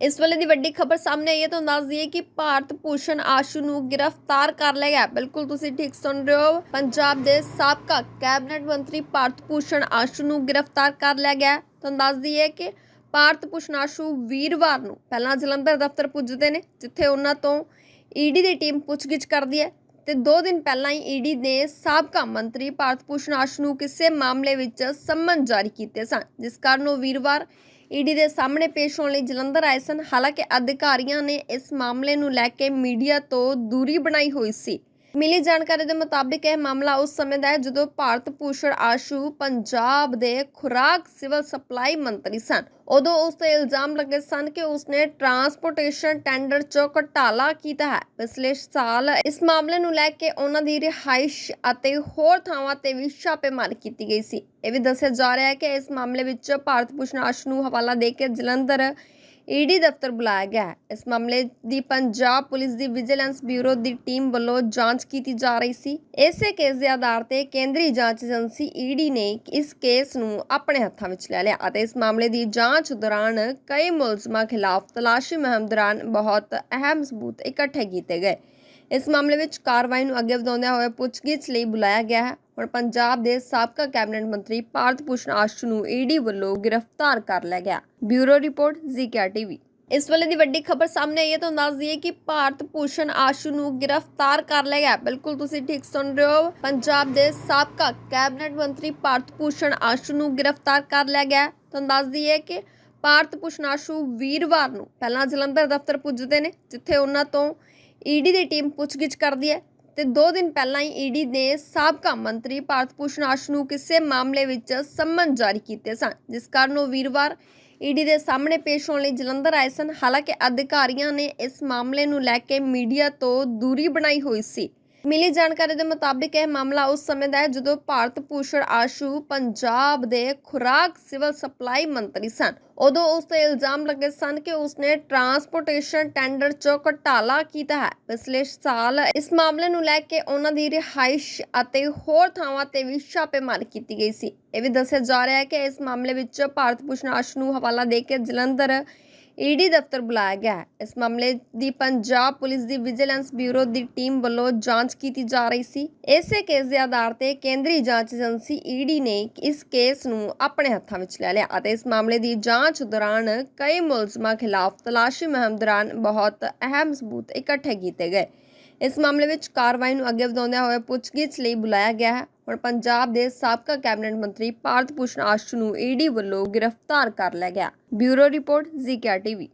ਇਸ ਵੇਲੇ ਦੀ ਵੱਡੀ ਖਬਰ ਸਾਹਮਣੇ ਆਈ ਹੈ ਤੁਹਾਨੂੰ ਦੱਸ ਦਈਏ ਕਿ ਭਾਰਤ ਭੂਸ਼ਣ ਆਸ਼ੂ ਨੂੰ ਗ੍ਰਿਫਤਾਰ ਕਰ ਲਿਆ ਗਿਆ। ਬਿਲਕੁਲ ਤੁਸੀਂ ਠੀਕ ਸੁਣ ਰਹੇ ਹੋ। ਪੰਜਾਬ ਦੇ ਸਾਬਕਾ ਕੈਬਨਿਟ ਮੰਤਰੀ ਭਾਰਤ ਭੂਸ਼ਣ ਆਸ਼ੂ ਨੂੰ ਗ੍ਰਿਫਤਾਰ ਕਰ ਲਿਆ ਗਿਆ। ਤੁਹਾਨੂੰ ਦੱਸ ਦਈਏ ਕਿ ਭਾਰਤ ਭੂਸ਼ਣ ਆਸ਼ੂ ਵੀਰਵਾਰ ਨੂੰ ਪਹਿਲਾਂ ਜਲੰਧਰ ਦਫ਼ਤਰ ਪੁੱਜਦੇ ਨੇ, ਜਿੱਥੇ ਉਹਨਾਂ ਤੋਂ ਈਡੀ ਦੀ ਟੀਮ ਪੁੱਛਗਿੱਛ ਕਰਦੀ ਹੈ ਤੇ 2 ਦਿਨ ਪਹਿਲਾਂ ਹੀ ਈਡੀ ਨੇ ਸਾਬਕਾ ਮੰਤਰੀ ਭਾਰਤ ਭੂਸ਼ਣ ਆਸ਼ੂ ਨੂੰ ਕਿਸੇ ਮਾਮਲੇ ਵਿੱਚ ਸੰਮਨ ਜਾਰੀ ਕੀਤੇ ਸਨ, ਜਿਸ ਕਾਰਨ ਉਹ ਵੀਰਵਾਰ ਈਡੀ ਦੇ ਸਾਹਮਣੇ ਪੇਸ਼ ਹੋਣ ਲਈ ਜਲੰਧਰ ਆਏ ਸਨ। ਹਾਲਾਂਕਿ ਅਧਿਕਾਰੀਆਂ ਨੇ ਇਸ ਮਾਮਲੇ ਨੂੰ ਲੈ ਕੇ ਮੀਡੀਆ ਤੋਂ ਦੂਰੀ ਬਣਾਈ ਹੋਈ ਸੀ। ਮਿਲੀ ਜਾਣਕਾਰੀ ਦੇ ਮੁਤਾਬਿਕ ਇਹ ਮਾਮਲਾ ਉਸ ਸਮੇਂ ਦਾ ਹੈ ਜਦੋਂ ਭਾਰਤ ਭੂਸ਼ਣ ਆਸ਼ੂ ਪੰਜਾਬ ਦੇ ਖੁਰਾਕ ਸਿਵਲ ਸਪਲਾਈ ਮੰਤਰੀ ਸਨ। ਉਦੋਂ ਉਸ ਤੇ ਇਲਜ਼ਾਮ ਲੱਗੇ ਸਨ ਕਿ ਉਸਨੇ ਟਰਾਂਸਪੋਰਟੇਸ਼ਨ ਟੈਂਡਰ 'ਚ ਘਟਾਲਾ ਕੀਤਾ ਹੈ। ਪਿਛਲੇ ਸਾਲ ਇਸ ਮਾਮਲੇ ਨੂੰ ਲੈ ਕੇ ਉਹਨਾਂ ਦੀ ਰਿਹਾਇਸ਼ ਅਤੇ ਹੋਰ ਥਾਵਾਂ ਤੇ ਵੀ ਛਾਪੇਮਾਰੀ ਕੀਤੀ ਗਈ ਸੀ। ਇਹ ਵੀ ਦੱਸਿਆ ਜਾ ਰਿਹਾ ਹੈ ਕਿ ਇਸ ਮਾਮਲੇ ਵਿੱਚ ਭਾਰਤ ਭੂਸ਼ਣ ਆਸ਼ੂ ਨੂੰ ਹਵਾਲਾ ਦੇ ਕੇ ਜਲੰਧਰ ਈਡੀ ਦਫ਼ਤਰ ਬੁਲਾਇਆ ਗਿਆ ਹੈ। ਇਸ ਮਾਮਲੇ ਦੀ ਪੰਜਾਬ ਪੁਲਿਸ ਦੀ ਵਿਜੀਲੈਂਸ ਬਿਊਰੋ ਦੀ ਟੀਮ ਵੱਲੋਂ ਜਾਂਚ ਕੀਤੀ ਜਾ ਰਹੀ ਸੀ। ਇਸੇ ਕੇਸ ਦੇ ਆਧਾਰ ਤੇ ਕੇਂਦਰੀ ਜਾਂਚ ਏਜੰਸੀ ਈਡੀ ਨੇ ਇਸ ਕੇਸ ਨੂੰ ਆਪਣੇ ਹੱਥਾਂ ਵਿੱਚ ਲੈ ਲਿਆ ਅਤੇ ਇਸ ਮਾਮਲੇ ਦੀ ਜਾਂਚ ਦੌਰਾਨ ਕਈ ਮੁਲਜ਼ਮਾਂ ਖਿਲਾਫ ਤਲਾਸ਼ੀ ਮੁਹਿੰਮ ਦੌਰਾਨ ਬਹੁਤ ਅਹਿਮ ਸਬੂਤ ਇਕੱਠੇ ਕੀਤੇ ਗਏ। ਇਸ ਮਾਮਲੇ ਵਿੱਚ ਕਾਰਵਾਈ ਨੂੰ ਅੱਗੇ ਵਧਾਉਂਦਿਆਂ ਹੋਏ ਪੁੱਛਗਿੱਛ ਲਈ ਬੁਲਾਇਆ ਗਿਆ ਹੈ। ਹੁਣ ਪੰਜਾਬ ਦੇ ਸਾਬਕਾ ਕੈਬਨਿਟ ਮੰਤਰੀ ਭਾਰਤ ਭੂਸ਼ਣ ਆਸ਼ੂ ਨੂੰ ਈਡੀ ਵੱਲੋਂ ਗ੍ਰਿਫਤਾਰ ਕਰ ਲਿਆ ਗਿਆ। Bureau report ZKR TV. ਇਸ ਵੇਲੇ ਦੀ ਵੱਡੀ ਖਬਰ ਸਾਹਮਣੇ ਆਈ ਹੈ, ਤੁਹਾਨੂੰ ਦੱਸ ਦਈਏ ਕਿ ਭਾਰਤ ਭੂਸ਼ਣ ਆਸ਼ੂ ਨੂੰ ਗ੍ਰਿਫਤਾਰ ਕਰ ਲਿਆ ਗਿਆ। ਬਿਲਕੁਲ ਤੁਸੀਂ ਠੀਕ ਸੁਣ ਰਹੇ ਹੋ, ਪੰਜਾਬ ਦੇ ਸਾਬਕਾ ਕੈਬਨਿਟ ਮੰਤਰੀ ਭਾਰਤ ਭੂਸ਼ਣ ਆਸ਼ੂ ਨੂੰ ਗ੍ਰਿਫਤਾਰ ਕਰ ਲਿਆ ਗਿਆ। ਤੁਹਾਨੂੰ ਦੱਸ ਦਈਏ ਕਿ ਭਾਰਤ ਭੂਸ਼ਣ ਆਸ਼ੂ ਵੀਰਵਾਰ ਨੂੰ ਪਹਿਲਾਂ ਜਲੰਧਰ ਦਫ਼ਤਰ ਪੁੱਜਦੇ ਨੇ, ਜਿੱਥੇ ਉਹਨਾਂ ਤੋਂ ਈਡੀ ਦੀ ਟੀਮ ਪੁੱਛਗਿੱਛ ਕਰਦੀ ਹੈ ਤੇ 2 ਦਿਨ ਪਹਿਲਾਂ ਹੀ ਈਡੀ ਨੇ ਸਾਬਕਾ ਮੰਤਰੀ ਭਾਰਤ ਭੂਸ਼ਣ ਆਸ਼ੂ ਨੂੰ ਕਿਸੇ ਮਾਮਲੇ ਵਿੱਚ ਸੰਮਨ ਜਾਰੀ ਕੀਤੇ ਸਨ, ਜਿਸ ਕਾਰਨ ਉਹ ਵੀਰਵਾਰ ਈਡੀ ਦੇ ਸਾਹਮਣੇ ਪੇਸ਼ ਹੋਣ ਲਈ ਜਲੰਧਰ ਆਏ ਸਨ। ਹਾਲਾਂਕਿ ਅਧਿਕਾਰੀਆਂ ਨੇ ਇਸ ਮਾਮਲੇ ਨੂੰ ਲੈ ਕੇ ਮੀਡੀਆ ਤੋਂ ਦੂਰੀ ਬਣਾਈ ਹੋਈ ਸੀ। ਮਿਲੀ ਜਾਣਕਾਰੀ ਦੇ ਮੁਤਾਬਿਕ ਇਹ ਮਾਮਲਾ ਉਸ ਸਮੇਂ ਦਾ ਹੈ ਜਦੋਂ ਭਾਰਤ ਭੂਸ਼ਣ ਆਸ਼ੂ ਪੰਜਾਬ ਦੇ ਖੁਰਾਕ ਸਿਵਲ ਸਪਲਾਈ ਮੰਤਰੀ ਸਨ। ਉਦੋਂ ਉਸ ਤੇ ਇਲਜ਼ਾਮ ਲੱਗੇ ਸਨ ਕਿ ਉਸਨੇ ਟਰਾਂਸਪੋਰਟੇਸ਼ਨ ਟੈਂਡਰ 'ਚ ਘਟਾਲਾ ਕੀਤਾ ਹੈ। ਪਿਛਲੇ ਸਾਲ ਇਸ ਮਾਮਲੇ ਨੂੰ ਲੈ ਕੇ ਉਹਨਾਂ ਦੀ ਰਿਹਾਇਸ਼ ਅਤੇ ਹੋਰ ਥਾਵਾਂ ਤੇ ਵੀ ਛਾਪੇਮਾਰੀ ਕੀਤੀ ਗਈ ਸੀ। ਇਹ ਵੀ ਦੱਸਿਆ ਜਾ ਰਿਹਾ ਹੈ ਕਿ ਇਸ ਮਾਮਲੇ ਵਿੱਚ ਭਾਰਤ ਭੂਸ਼ਣ ਆਸ਼ੂ ਨੂੰ ਹਵਾਲਾ ਦੇ ਕੇ ਜਲੰਧਰ ਈਡੀ ਦਫ਼ਤਰ ਬੁਲਾਇਆ ਗਿਆ ਹੈ। ਇਸ ਮਾਮਲੇ ਦੀ ਪੰਜਾਬ ਪੁਲਿਸ ਦੀ ਵਿਜੀਲੈਂਸ ਬਿਊਰੋ ਦੀ ਟੀਮ ਵੱਲੋਂ ਜਾਂਚ ਕੀਤੀ ਜਾ ਰਹੀ ਸੀ। ਇਸੇ ਕੇਸ ਦੇ ਆਧਾਰ ਤੇ ਕੇਂਦਰੀ ਜਾਂਚ ਏਜੰਸੀ ਈਡੀ ਨੇ ਇਸ ਕੇਸ ਨੂੰ ਆਪਣੇ ਹੱਥਾਂ ਵਿੱਚ ਲੈ ਲਿਆ ਅਤੇ ਇਸ ਮਾਮਲੇ ਦੀ ਜਾਂਚ ਦੌਰਾਨ ਕਈ ਮੁਲਜ਼ਮਾਂ ਖਿਲਾਫ ਤਲਾਸ਼ੀ ਮੁਹਿੰਮ ਦੌਰਾਨ ਬਹੁਤ ਅਹਿਮ ਸਬੂਤ ਇਕੱਠੇ ਕੀਤੇ ਗਏ। ਇਸ ਮਾਮਲੇ ਵਿੱਚ ਕਾਰਵਾਈ ਨੂੰ ਅੱਗੇ ਵਧਾਉਂਦਿਆਂ ਹੋਇਆ ਪੁੱਛਗਿੱਛ ਲਈ ਬੁਲਾਇਆ ਗਿਆ ਹੈ। ਹੁਣ ਪੰਜਾਬ ਦੇ ਸਾਬਕਾ ਕੈਬਨਿਟ ਮੰਤਰੀ ਭਾਰਤ ਭੂਸ਼ਣ ਆਸ਼ੂ ਨੂੰ ਈਡੀ ਵੱਲੋਂ ਗ੍ਰਿਫਤਾਰ ਕਰ ਲਿਆ ਗਿਆ। Bureau report ZKR TV.